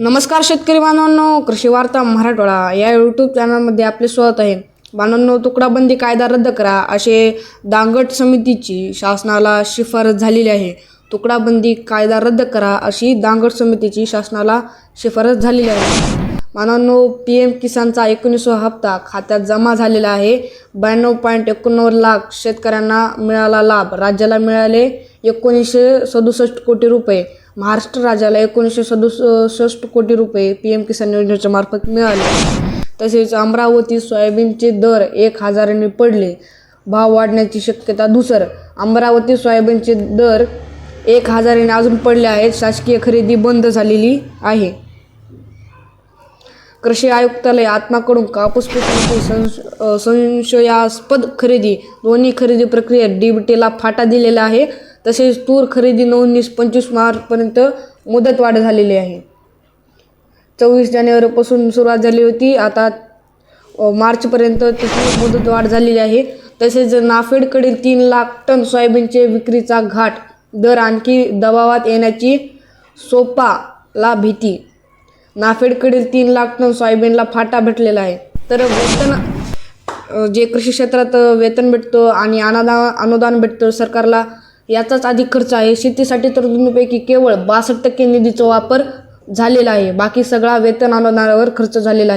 नमस्कार शेतकरी बांधवांनो कृषी वार्ता मराठवाडा या यूट्यूब चॅनलमध्ये आपले स्वागत आहे. बांधवांनो तुकडाबंदी कायदा रद्द करा असे दांगट समितीची शासनाला शिफारस झालेली आहे. तुकडाबंदी कायदा रद्द करा अशी दांगट समितीची शासनाला शिफारस झालेली आहे. बांधवांनो पी एम किसानचा एकोणीसवा हप्ता खात्यात जमा झालेला आहे. ब्याण्णव पॉईंट एकोणनव्वद लाख शेतकऱ्यांना मिळाला लाभ. राज्याला मिळाले एकोणीसशे सदुसष्ट कोटी रुपये. महाराष्ट्र राज्याला एकोणीसशे सदुसष्ट कोटी रुपये पी एम किसान योजनेच्या मार्फत मिळाले. तसेच अमरावती सोयाबीनचे दर एक हजारांनी पडले. भाव वाढण्याची शक्यता दुसर. अमरावती सोयाबीनचे दर एक हजाराने अजून पडले आहेत. शासकीय खरेदी बंद झालेली आहे. कृषी आयुक्तालय आत्माकडून कापूस पिकांची संश संशयास्पद खरेदी. दोन्ही खरेदी प्रक्रियेत डीबीटीला फाटा दिलेला आहे. तसेच तूर खरेदी नोंदणीस पंचवीस मार्चपर्यंत मुदतवाढ झालेली आहे. चोवीस जानेवारीपासून सुरुवात झाली होती. आता मार्चपर्यंत त्याची मुदतवाढ झालेली आहे. तसेच नाफेडकडील तीन लाख टन सोयाबीनचे विक्रीचा घाट दर आणखी दबावात येण्याची सोपाला भीती. नाफेडकडील तीन लाख टन सोयाबीनला फाटा भेटलेला आहे. तर वेतन जे कृषी क्षेत्रात वेतन भेटतं आणि अनादा अनुदान भेटतं सरकारला याचाच अधिक खर्च आहे. शेतीसाठी तर केवळ बासष्ट टक्के निधीचा वापर झालेला आहे. बाकी सगळा वेतन अनुदानावर खर्च झालेला आहे.